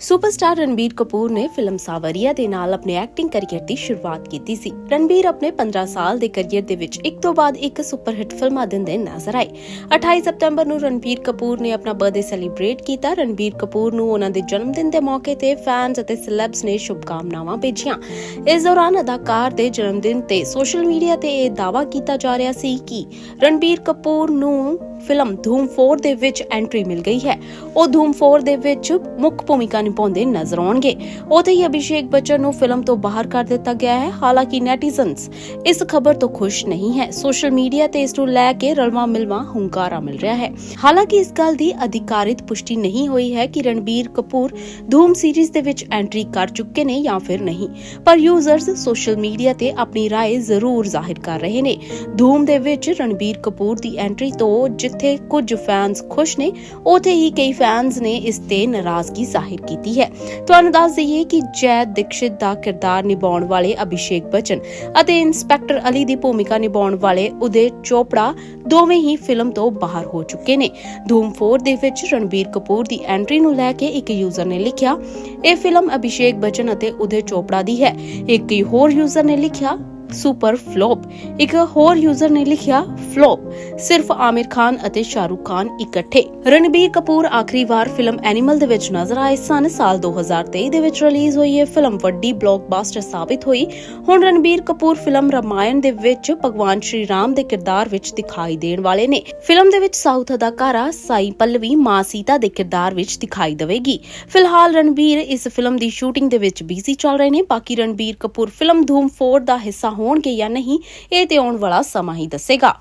Superstar Ranbir Kapoor ਨੇ film ਸਾਵਰੀਆ ਦੇ ਨਾਲ ਆਪਣੇ ਐਕਟਿੰਗ ਕੈਰੀਅਰ ਦੀ ਸ਼ੁਰੂਆਤ ਕੀਤੀ ਸੀ। ਰਣਬੀਰ ਆਪਣੇ 15 ਸਾਲ ਦੇ ਕੈਰੀਅਰ ਦੇ ਵਿੱਚ ਇੱਕ ਤੋਂ ਬਾਅਦ ਇੱਕ ਸੁਪਰਹਿੱਟ ਫਿਲਮਾਂ ਦਿੰਦੇ ਨਜ਼ਰ ਆਏ। 28 ਸਤੰਬਰ ਨੂੰ ਰਣਬੀਰ ਕਪੂਰ ਨੇ ਆਪਣਾ ਬਰਥਡੇ ਸੈਲੀਬ੍ਰੇਟ ਕੀਤਾ। ਰਣਬੀਰ ਕਪੂਰ ਨੂੰ ਉਹਨਾਂ ਦੇ ਜਨਮ ਦਿਨ ਦੇ ਮੌਕੇ ਤੇ ਫੈਨਸ ਅਤੇ ਸੈਲੈਬਸ ਨੇ ਸ਼ੁਭਕਾਮਨਾਵਾਂ ਭੇਜੀਆਂ। ਇਸ ਦੌਰਾਨ ਅਦਾਕਾਰ ਦੇ ਜਨਮ ਦਿਨ ਤੇ ਸੋਸ਼ਲ ਮੀਡੀਆ ਤੇ ਇਹ ਦਾਅਵਾ ਕੀਤਾ ਜਾ ਰਿਹਾ ਸੀ ਕਿ ਰਣਬੀਰ ਕਪੂਰ ਨੂੰ ਫਿਲਮ ਧੂਮ 4 ਦੇ ਵਿੱਚ ਐਂਟਰੀ ਮਿਲ ਗਈ ਹੈ ਉਹ ਧੂਮ 4 ਦੇ ਵਿੱਚ ਮੁੱਖ ਭੂਮਿਕਾ ਨਿਭਾਉਂਦੇ ਨਜ਼ਰ ਆਉਣਗੇ ਉਥੇ ਹੀ ਅਭਿਸ਼ੇਕ ਬੱਚਨ ਨੂੰ ਫਿਲਮ ਤੋਂ ਬਾਹਰ ਕਰ ਦਿੱਤਾ ਗਿਆ ਹੈ ਹਾਲਾਂਕਿ ਨੈਟੀਜ਼ਨਸ ਇਸ ਖਬਰ ਤੋਂ ਖੁਸ਼ ਨਹੀਂ ਹੈ ਸੋਸ਼ਲ ਮੀਡੀਆ ਤੇ ਇਸ ਨੂੰ ਲੈ ਕੇ ਰਲਵਾ ਮਿਲਵਾ ਹੁੰਗਾਰਾ ਮਿਲ ਰਿਹਾ ਹੈ ਹਾਲਾਂਕਿ ਇਸ ਗੱਲ ਦੀ ਅਧਿਕਾਰਿਤ ਪੁਸ਼ਟੀ ਨਹੀਂ ਹੋਈ ਹੈ ਕਿ ਰਣਬੀਰ ਕਪੂਰ ਧੂਮ ਸੀਰੀਜ਼ ਦੇ ਵਿੱਚ ਐਂਟਰੀ ਕਰ ਚੁੱਕੇ ਨੇ ਜਾਂ ਫਿਰ ਨਹੀਂ ਪਰ ਯੂਜ਼ਰਸ ਸੋਸ਼ਲ ਮੀਡੀਆ ਤੇ ਆਪਣੀ رائے ਜ਼ਰੂਰ ਜ਼ਾਹਿਰ ਕਰ ਰਹੇ ਨੇ ਧੂਮ ਦੇ ਵਿੱਚ ਰਣਬੀਰ ਕਪੂਰ ਦੀ ਐਂਟਰੀ ਤੋਂ ਜਿੱਥੇ ਕੁਝ ਫੈਨਸ ਖੁਸ਼ ਨੇ, ਉਥੇ ਹੀ ਕਈ ਫੈਨਸ ਨੇ ਇਸ ਤੇ ਨਾਰਾਜ਼ਗੀ ਜ਼ਾਹਿਰ ਕੀਤੀ ਹੈ। ਤੁਹਾਨੂੰ ਦੱਸ ਦਈਏ ਕਿ ਜੈ ਦੀਕਸ਼ਿਤ ਦਾ ਕਿਰਦਾਰ ਨਿਭਾਉਣ ਵਾਲੇ ਅਭਿਸ਼ੇਕ ਬੱਚਨ ਅਤੇ ਇੰਸਪੈਕਟਰ ਅਲੀ ਦੀ ਭੂਮਿਕਾ ਨਿਭਾਉਣ ਵਾਲੇ ਉਦੇ ਚੋਪੜਾ ਦੋਵੇਂ ਹੀ ਫਿਲਮ ਤੋਂ ਬਾਹਰ ਹੋ ਚੁੱਕੇ ਨੇ। ਧੂਮ 4 ਦੇ ਵਿੱਚ ਰਣਬੀਰ ਕਪੂਰ ਦੀ ਐਂਟਰੀ ਨੂੰ ਲੈ ਕੇ ਇੱਕ ਯੂਜ਼ਰ ਨੇ ਲਿਖਿਆ, ਇਹ ਫਿਲਮ ਅਭਿਸ਼ੇਕ ਬਚਨ ਅਤੇ ਉਦੇ ਚੋਪੜਾ ਦੀ ਹੈ। ਇੱਕ ਹੋਰ ਯੂਜ਼ਰ ਨੇ ਲਿਖਿਆ ਸੁਪਰ ਫਲੋਪ। ਇੱਕ ਹੋਰ ਯੂਜ਼ਰ ਨੇ ਲਿਖਿਆ, ਫਲੋਪ ਸਿਰਫ ਆਮਿਰ ਖਾਨ ਅਤੇ ਸ਼ਾਹਰੁਖ ਖਾਨ ਇਕੱਠੇ। ਰਣਬੀਰ ਕਪੂਰ ਆਖਰੀ ਵਾਰ ਫਿਲਮ ਐਨੀਮਲ ਦੇ ਵਿੱਚ ਨਜ਼ਰ ਆਏ ਸਨ। ਸਾਲ 2023 ਦੇ ਵਿੱਚ ਰਿਲੀਜ਼ ਹੋਈ ਇਹ ਫਿਲਮ ਵੱਡੀ ਬਲੌਕਬਸਟਰ ਸਾਬਿਤ ਹੋਈ। ਹੁਣ ਰਣਬੀਰ ਕਪੂਰ ਫਿਲਮ ਰਮਾਇਣ ਦੇ ਵਿੱਚ ਭਗਵਾਨ ਸ਼੍ਰੀ ਰਾਮ ਦੇ ਕਿਰਦਾਰ ਵਿੱਚ ਦਿਖਾਈ ਦੇਣ ਵਾਲੇ ਨੇ। ਫਿਲਮ ਦੇ ਵਿੱਚ ਸਾਊਥ ਅਦਾਕਾਰਾ ਸਾਈ ਪੱਲਵੀ ਮਾਂ ਸੀਤਾ ਦੇ ਕਿਰਦਾਰ ਵਿੱਚ ਦਿਖਾਈ ਦੇਵੇਗੀ। ਫਿਲਹਾਲ ਰਣਬੀਰ ਇਸ ਫਿਲਮ ਦੀ ਸ਼ੂਟਿੰਗ ਦੇ ਵਿੱਚ ਬਿਜ਼ੀ ਚੱਲ ਰਹੇ ਨੇ। ਬਾਕੀ ਰਣਬੀਰ ਕਪੂਰ ਫਿਲਮ ਧੂਮ 4 ਦਾ ਹਿੱਸਾ ਹੋਣਗੇ ਜਾਂ ਨਹੀਂ ਇਹ ਤੇ ਆਉਣ ਵਾਲਾ ਸਮਾਂ ਹੀ ਦੱਸੇਗਾ।